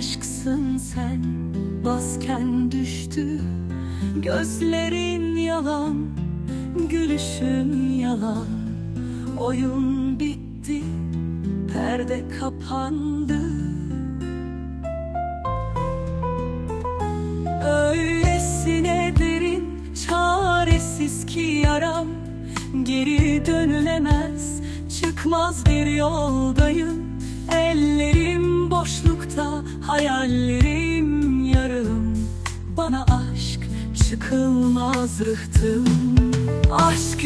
Aşksın sen. Masken düştü Gözlerin yalan Gülüşün yalan. Oyun bitti Perde kapandı. Öylesine derin Çaresiz ki yaram. Geri dönülemez Çıkmaz bir yoldayım. Ellerim boşlukta Hayallerim yarım. Bana aşk çıkılmaz rıhtım. Aşk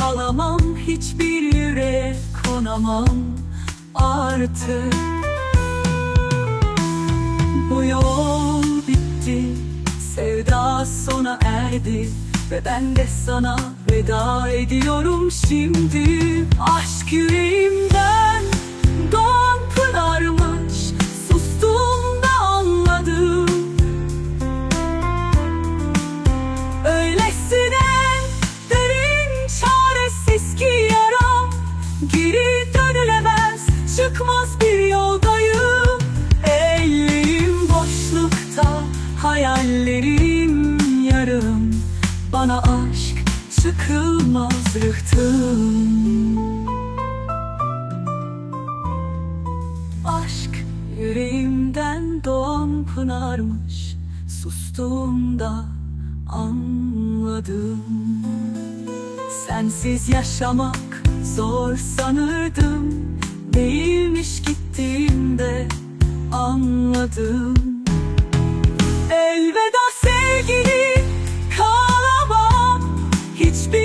kalamam hiçbir yüreğe konamam artık. Bu yol bitti sevda sona erdi ve ben de sana veda ediyorum. Şimdi Aşk yüreğimden Bana aşk çıkılmaz rıhtım. Aşk yüreğimden doğan pınarmış Sustuğumda anladım. Sensiz yaşamak zor sanırdım Değilmiş gittiğimde anladım It's.